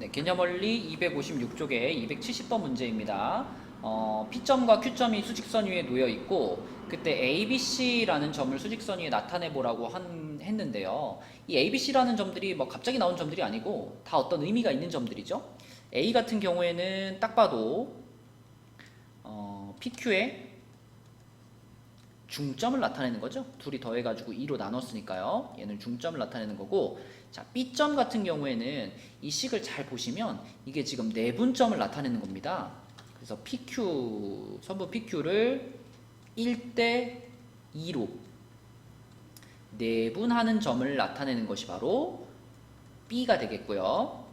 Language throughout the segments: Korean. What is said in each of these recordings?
네, 개념원리 256쪽에 270번 문제입니다. 어, P점과 Q점이 수직선 위에 놓여 있고 그때 ABC라는 점을 수직선 위에 나타내 보라고 한, 했는데요. 이 ABC라는 점들이 뭐 갑자기 나온 점들이 아니고 다 어떤 의미가 있는 점들이죠. A 같은 경우에는 딱 봐도 어, PQ의 중점을 나타내는 거죠. 둘이 더해가지고 2로 나눴으니까요. 얘는 중점을 나타내는 거고, 자 B점 같은 경우에는 이 식을 잘 보시면 이게 지금 내분점을 나타내는 겁니다. 그래서 PQ 선분 PQ를 1대 2로 내분하는 점을 나타내는 것이 바로 B가 되겠고요.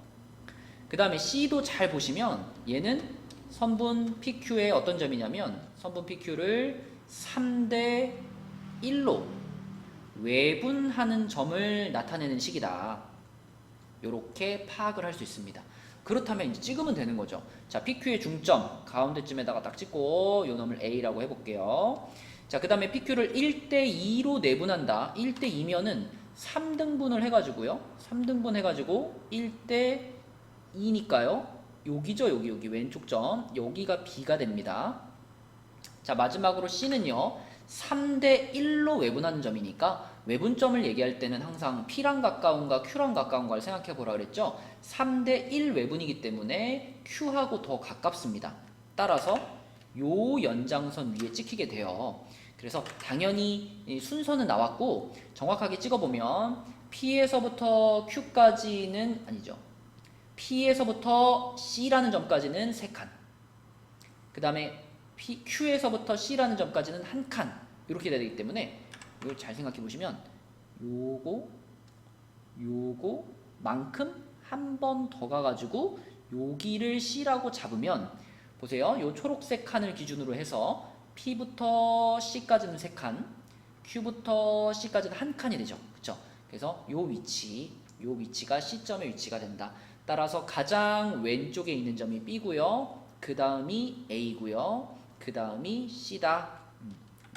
그 다음에 C도 잘 보시면 얘는 선분 PQ의 어떤 점이냐면 선분 PQ를 3대 1로 외분하는 점을 나타내는 식이다. 이렇게 파악을 할 수 있습니다. 그렇다면 이제 찍으면 되는 거죠. 자, PQ의 중점 가운데쯤에다가 딱 찍고 요 놈을 A라고 해볼게요. 자, 그 다음에 PQ를 1대2로 내분한다. 1대2면은 3등분을 해가지고요. 3등분 해가지고 1대2니까요. 여기죠, 여기, 여기 왼쪽 점. 여기가 B가 됩니다. 자, 마지막으로 C는요. 3대 1로 외분하는 점이니까 외분점을 얘기할 때는 항상 P랑 가까운가 Q랑 가까운가를 생각해 보라 그랬죠. 3대 1 외분이기 때문에 Q하고 더 가깝습니다. 따라서 요 연장선 위에 찍히게 돼요. 그래서 당연히 이 순서는 나왔고 정확하게 찍어보면 P에서부터 Q까지는 아니죠. P에서부터 C라는 점까지는 3칸. 그 다음에 P, Q에서부터 C라는 점까지는 한 칸. 이렇게 되기 때문에 이걸 잘 생각해 보시면 요거 요거 만큼 한 번 더 가가지고 여기를 C라고 잡으면 보세요. 요 초록색 칸을 기준으로 해서 P부터 C까지는 세 칸, Q부터 C까지는 한 칸이 되죠. 그렇죠? 그래서 요 위치, 요 위치가 C점의 위치가 된다. 따라서 가장 왼쪽에 있는 점이 B고요. 그 다음이 A고요. 그 다음이 C다.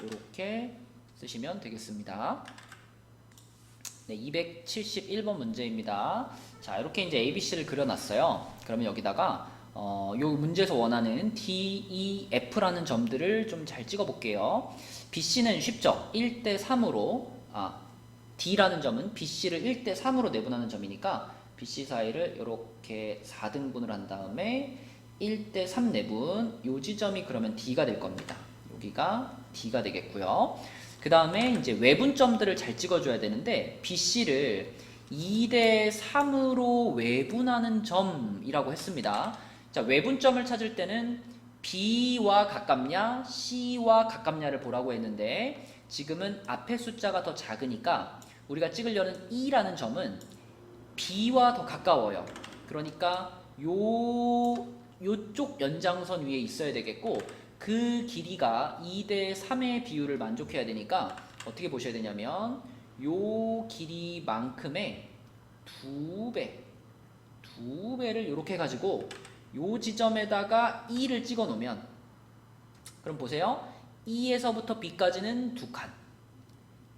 이렇게 쓰시면 되겠습니다. 네, 271번 문제입니다. 자, 이렇게 이제 ABC를 그려놨어요. 그러면 여기다가 어, 요 문제에서 원하는 D, E, F라는 점들을 좀 잘 찍어 볼게요. BC는 쉽죠. 1대 3으로 아, D라는 점은 BC를 1대 3으로 내분하는 점이니까 BC 사이를 이렇게 4등분을 한 다음에 1대 3 내분 요 지점이 그러면 D가 될 겁니다. 여기가 D가 되겠고요. 그 다음에 이제 외분점들을 잘 찍어줘야 되는데 BC를 2대 3으로 외분하는 점이라고 했습니다. 자, 외분점을 찾을 때는 B와 가깝냐, C와 가깝냐를 보라고 했는데 지금은 앞에 숫자가 더 작으니까 우리가 찍으려는 E라는 점은 B와 더 가까워요. 그러니까 요 요쪽 연장선 위에 있어야 되겠고 그 길이가 2대 3의 비율을 만족해야 되니까 어떻게 보셔야 되냐면 요 길이만큼의 두 배, 두 배를 이렇게 가지고 요 지점에다가 2를 찍어 놓으면 그럼 보세요. 2에서부터 B까지는 두 칸,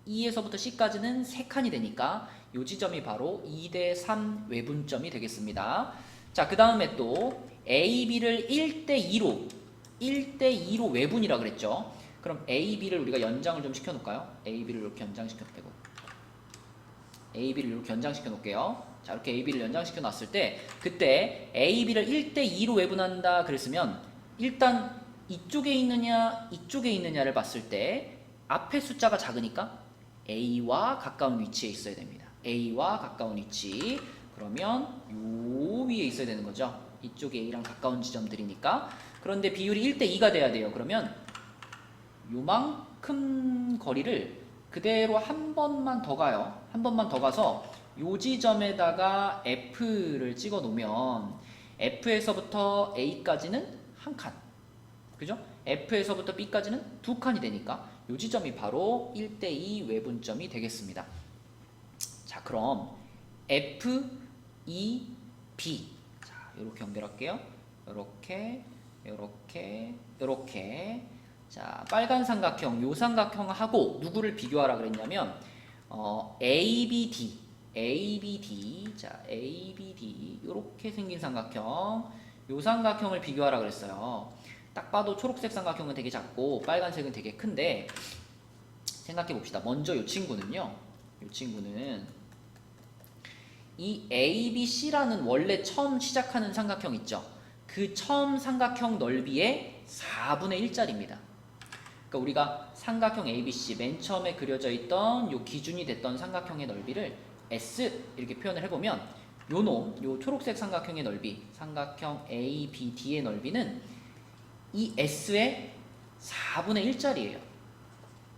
2에서부터 C까지는 세 칸이 되니까 요 지점이 바로 2대 3 외분점이 되겠습니다. 자, 그 다음에 또 A, B를 1대 2로 1대 2로 외분이라 그랬죠. 그럼 A, B를 우리가 연장을 좀 시켜놓을까요? A, B를 이렇게 연장시켜 빼고 A, B를 이렇게 연장시켜 놓을게요. 자, 이렇게 A, B를 연장시켜 놨을 때 그때 A, B를 1대 2로 외분한다 그랬으면 일단 이쪽에 있느냐 이쪽에 있느냐를 봤을 때 앞에 숫자가 작으니까 A와 가까운 위치에 있어야 됩니다. A와 가까운 위치 그러면 요 위에 있어야 되는 거죠. 이쪽에 A랑 가까운 지점들이니까 그런데 비율이 1대 2가 돼야 돼요. 그러면 요만큼 거리를 그대로 한 번만 더 가요. 한 번만 더 가서 요 지점에다가 F를 찍어 놓으면 F에서부터 A까지는 한 칸. 그죠? F에서부터 B까지는 두 칸이 되니까 요 지점이 바로 1대2 외분점이 되겠습니다. 자, 그럼 F, E, B. 자, 이렇게 연결할게요. 이렇게, 이렇게, 이렇게. 자, 빨간 삼각형, 요 삼각형하고 누구를 비교하라 그랬냐면 어, A, B, D. ABD 자 ABD 이렇게 생긴 삼각형 요 삼각형을 비교하라 그랬어요. 딱 봐도 초록색 삼각형은 되게 작고 빨간색은 되게 큰데 생각해 봅시다. 먼저 이 친구는요. 이 친구는 이 ABC라는 원래 처음 시작하는 삼각형 있죠. 그 처음 삼각형 넓이의 4분의 1짜리입니다. 그러니까 우리가 삼각형 ABC 맨 처음에 그려져 있던 요 기준이 됐던 삼각형의 넓이를 S 이렇게 표현을 해보면 요 놈, 요 초록색 삼각형의 넓이, 삼각형 ABD의 넓이는 이 S의 4분의 1짜리예요.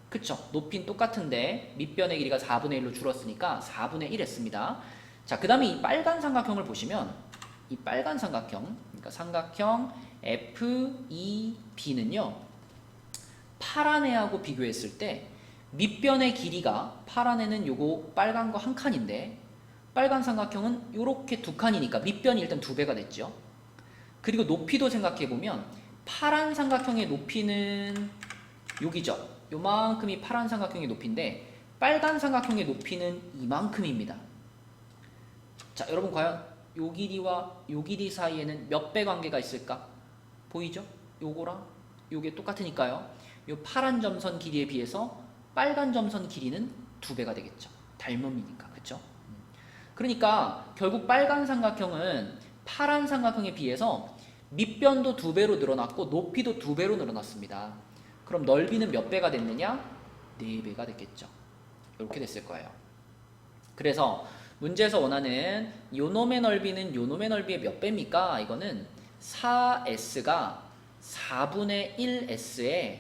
그쵸? 높이는 똑같은데 밑변의 길이가 4분의 1로 줄었으니까 4분의 1 했습니다. 자, 그 다음에 이 빨간 삼각형을 보시면 이 빨간 삼각형, 그러니까 삼각형 FEB는요, 파란 애하고 비교했을 때 밑변의 길이가 파란 애는 요거 빨간 거 한 칸인데 빨간 삼각형은 요렇게 두 칸이니까 밑변이 일단 두 배가 됐죠. 그리고 높이도 생각해 보면 파란 삼각형의 높이는 여기죠. 요만큼이 파란 삼각형의 높이인데 빨간 삼각형의 높이는 이만큼입니다. 자, 여러분 과연 요 길이와 요 길이 사이에는 몇 배 관계가 있을까? 보이죠? 요거랑 요게 똑같으니까요. 요 파란 점선 길이에 비해서 빨간 점선 길이는 두 배가 되겠죠. 닮음이니까. 그쵸? 그러니까 결국 빨간 삼각형은 파란 삼각형에 비해서 밑변도 두 배로 늘어났고 높이도 두 배로 늘어났습니다. 그럼 넓이는 몇 배가 됐느냐? 네 배가 됐겠죠. 이렇게 됐을 거예요. 그래서 문제에서 원하는 요놈의 넓이는 요놈의 넓이의 몇 배입니까? 이거는 4s가 4분의 1s의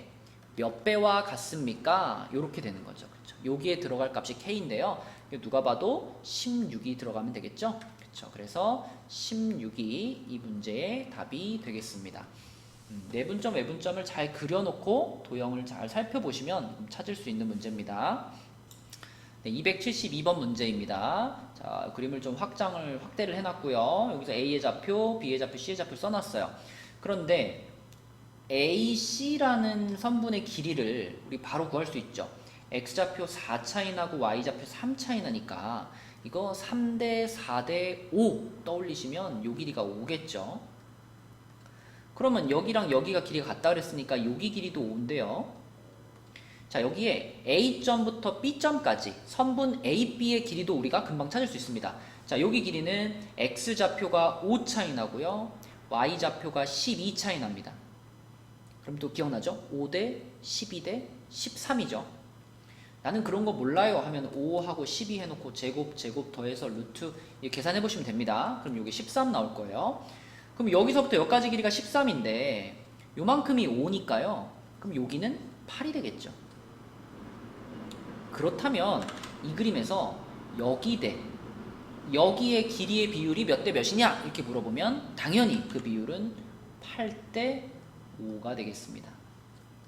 몇 배와 같습니까? 이렇게 되는 거죠. 그렇죠? 여기에 들어갈 값이 k인데요. 누가 봐도 16이 들어가면 되겠죠? 그렇죠. 그래서 16이 이 문제의 답이 되겠습니다. 음, 내분점, 외분점을 잘 그려놓고 도형을 잘 살펴보시면 찾을 수 있는 문제입니다. 네, 272번 문제입니다. 자, 그림을 좀 확장을 확대를 해놨고요. 여기서 A의 좌표, B의 좌표, C의 좌표 써놨어요. 그런데 AC라는 선분의 길이를 우리 바로 구할 수 있죠. X좌표 4 차이 나고 Y좌표 3 차이 나니까 이거 3대 4대 5 떠올리시면 요 길이가 5겠죠. 그러면 여기랑 여기가 길이가 같다 그랬으니까 여기 길이도 5인데요. 자 여기에 A점부터 B점까지 선분 AB의 길이도 우리가 금방 찾을 수 있습니다. 자 여기 길이는 X좌표가 5 차이 나고요. Y좌표가 12 차이 납니다. 그럼 또 기억나죠? 5대 12대 13이죠. 나는 그런 거 몰라요 하면 5하고 12 해놓고 제곱 제곱 더해서 루트 계산해 보시면 됩니다. 그럼 여기 13 나올 거예요. 그럼 여기서부터 여기까지 길이가 13인데 요만큼이 5니까요. 그럼 여기는 8이 되겠죠. 그렇다면 이 그림에서 여기 대 여기의 길이의 비율이 몇 대 몇이냐 이렇게 물어보면 당연히 그 비율은 8대 5가 되겠습니다.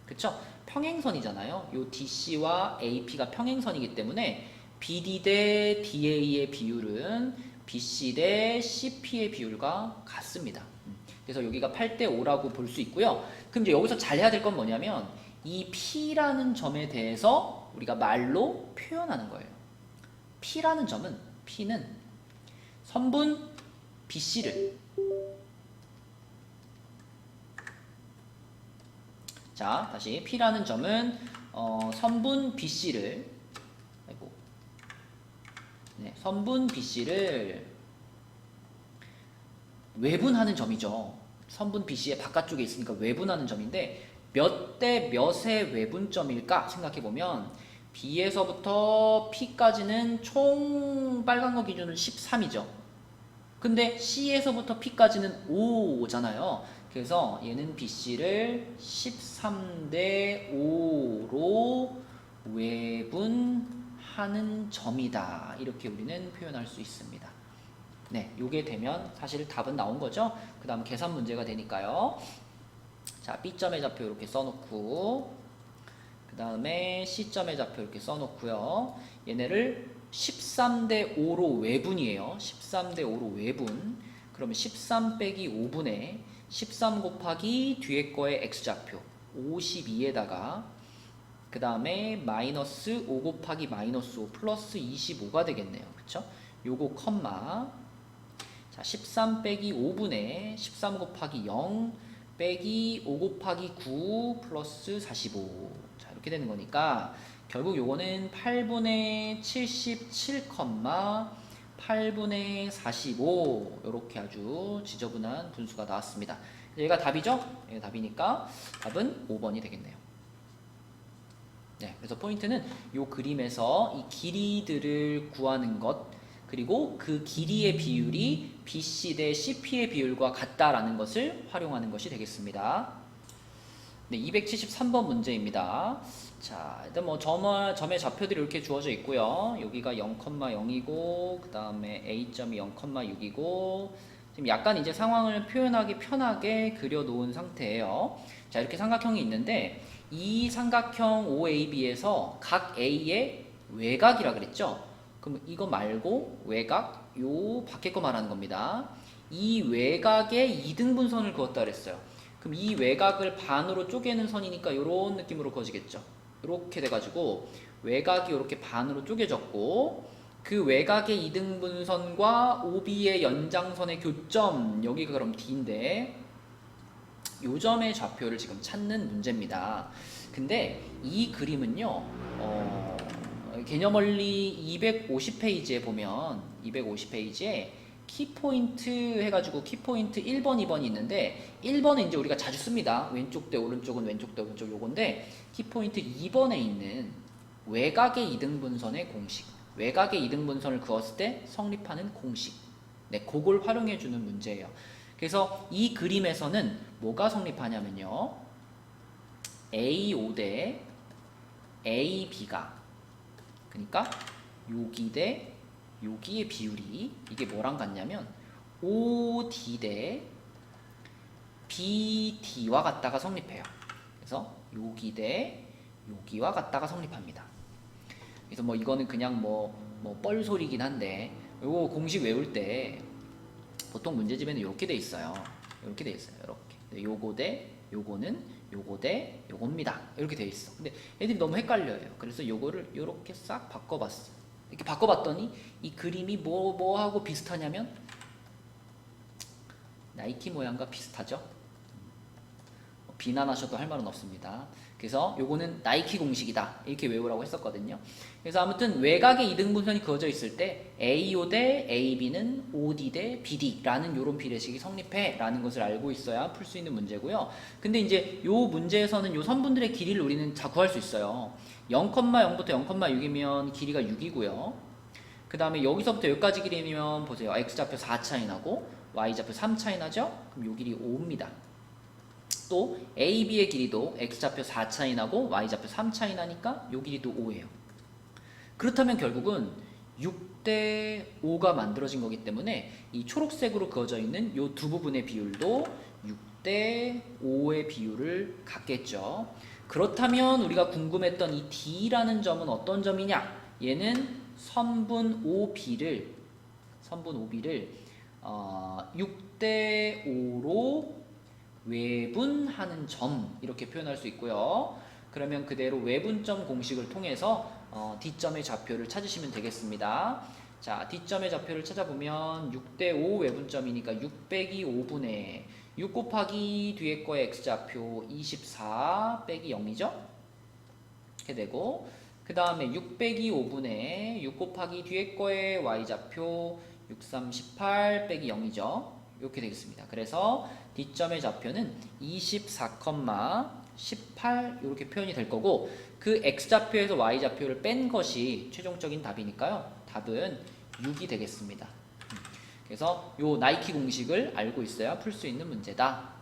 그쵸? 평행선이잖아요. 요 DC와 AP가 평행선이기 때문에 BD 대 DA의 비율은 BC 대 CP의 비율과 같습니다. 음, 그래서 여기가 8대 5라고 볼 수 있고요. 그럼 이제 여기서 잘 해야 될 건 뭐냐면 이 P라는 점에 대해서 우리가 말로 표현하는 거예요. P라는 점은 P는 선분 BC를 자, 다시 P라는 점은 어, 선분 BC를 아이고. 네, 선분 BC를 외분하는 점이죠. 선분 BC의 바깥쪽에 있으니까 외분하는 점인데 몇 대 몇의 외분점일까 생각해 보면 B에서부터 P까지는 총 빨간 거 기준은 13이죠. 근데 C에서부터 P까지는 5잖아요. 그래서 얘는 BC를 13대 5로 외분하는 점이다. 이렇게 우리는 표현할 수 있습니다. 네, 요게 되면 사실 답은 나온 거죠. 그 다음 계산 문제가 되니까요. 자, B점의 좌표 이렇게 써놓고 그 다음에 C점의 좌표 이렇게 써놓고요. 얘네를 13대 5로 외분이에요. 13대 5로 외분. 그러면 13 빼기 5분의 13 곱하기 뒤에 거의 x좌표 52에다가 그 다음에 마이너스 5 곱하기 마이너스 5 플러스 25가 되겠네요. 그쵸? 요거 컴마 자, 13 빼기 5분의 13 곱하기 0 빼기 5 곱하기 9 플러스 45. 자, 이렇게 되는 거니까 결국 요거는 8분의 77, 8분의 45 이렇게 아주 지저분한 분수가 나왔습니다. 얘가 답이죠? 얘가 답이니까 답은 5번이 되겠네요. 네, 그래서 포인트는 이 그림에서 이 길이들을 구하는 것 그리고 그 길이의 비율이 BC 대 CP의 비율과 같다라는 것을 활용하는 것이 되겠습니다. 네, 273번 문제입니다. 자, 일단 뭐 점화, 점의 좌표들이 이렇게 주어져 있고요. 여기가 0,0이고 그 다음에 A점이 0,6이고 지금 약간 이제 상황을 표현하기 편하게 그려놓은 상태예요. 자, 이렇게 삼각형이 있는데 이 삼각형 OAB에서 각 A의 외곽이라 그랬죠? 그럼 이거 말고 외곽 요 밖에 거 말하는 겁니다. 이 외곽에 2등분선을 그었다 그랬어요. 그럼 이 외곽을 반으로 쪼개는 선이니까 이런 느낌으로 그어지겠죠. 이렇게 돼가지고 외곽이 이렇게 반으로 쪼개졌고 그 외곽의 2등분선과 OB의 연장선의 교점 여기가 그럼 D인데 요 점의 좌표를 지금 찾는 문제입니다. 근데 이 그림은요, 어, 개념원리 250페이지에 보면 250페이지에 키포인트 해가지고 키포인트 1번, 2번이 있는데 1번은 이제 우리가 자주 씁니다. 왼쪽 대 오른쪽은 왼쪽 대 오른쪽 요건데 키포인트 2번에 있는 외곽의 이등분선의 공식 외곽의 이등분선을 그었을 때 성립하는 공식 네, 그걸 활용해 주는 문제예요. 그래서 이 그림에서는 뭐가 성립하냐면요. A5 대 AB가 그러니까 여기 대 여기의 비율이 이게 뭐랑 같냐면 OD 대 BD와 같다가 성립해요. 그래서 여기 대 여기와 같다가 성립합니다. 그래서 뭐 이거는 그냥 뭐, 뭐 뻘소리긴 한데 요거 공식 외울 때 보통 문제집에는 이렇게 돼 있어요. 이렇게 돼 있어요. 이렇게. 근데 요거 대 요거는 요거 대 요겁니다. 이렇게 돼 있어. 근데 애들이 너무 헷갈려요. 그래서 요거를 이렇게 싹 바꿔봤어. 이렇게 바꿔봤더니 이 그림이 뭐 뭐하고 비슷하냐면 나이키 모양과 비슷하죠. 뭐 비난하셔도 할 말은 없습니다. 그래서 요거는 나이키 공식이다 이렇게 외우라고 했었거든요. 그래서 아무튼 외곽의 이등분선이 그어져 있을 때 AO 대 AB는 OD 대 BD라는 요런 비례식이 성립해 라는 것을 알고 있어야 풀 수 있는 문제고요. 근데 이제 요 문제에서는 요 선분들의 길이를 우리는 다 구할 수 있어요. 0,0부터 0,6이면 길이가 6이고요. 그 다음에 여기서부터 여기까지 길이면 보세요. x좌표 4 차이 나고 y좌표 3 차이 나죠? 그럼 요 길이 5입니다. 또 AB의 길이도 x좌표 4 차이 나고 y좌표 3 차이 나니까 요 길이도 5예요. 그렇다면 결국은 6대 5가 만들어진 거기 때문에 이 초록색으로 그어져 있는 요 두 부분의 비율도 6대 5의 비율을 갖겠죠. 그렇다면 우리가 궁금했던 이 D라는 점은 어떤 점이냐? 얘는 선분 OB를 선분 OB를 어, 6대 5로 외분하는 점 이렇게 표현할 수 있고요. 그러면 그대로 외분점 공식을 통해서 어, D점의 좌표를 찾으시면 되겠습니다. 자, D점의 좌표를 찾아보면 6대 5 외분점이니까 6 빼기 5분의 6 곱하기 뒤에 거의 X좌표 24 빼기 0이죠? 이렇게 되고 그 다음에 6 빼기 5분의 6 곱하기 뒤에 거의 Y좌표 6, 3, 18 빼기 0이죠? 이렇게 되겠습니다. 그래서 D점의 좌표는 24, 18 이렇게 표현이 될 거고 그 X좌표에서 Y좌표를 뺀 것이 최종적인 답이니까요. 답은 6이 되겠습니다. 그래서 요 나이키 공식을 알고 있어야 풀 수 있는 문제다.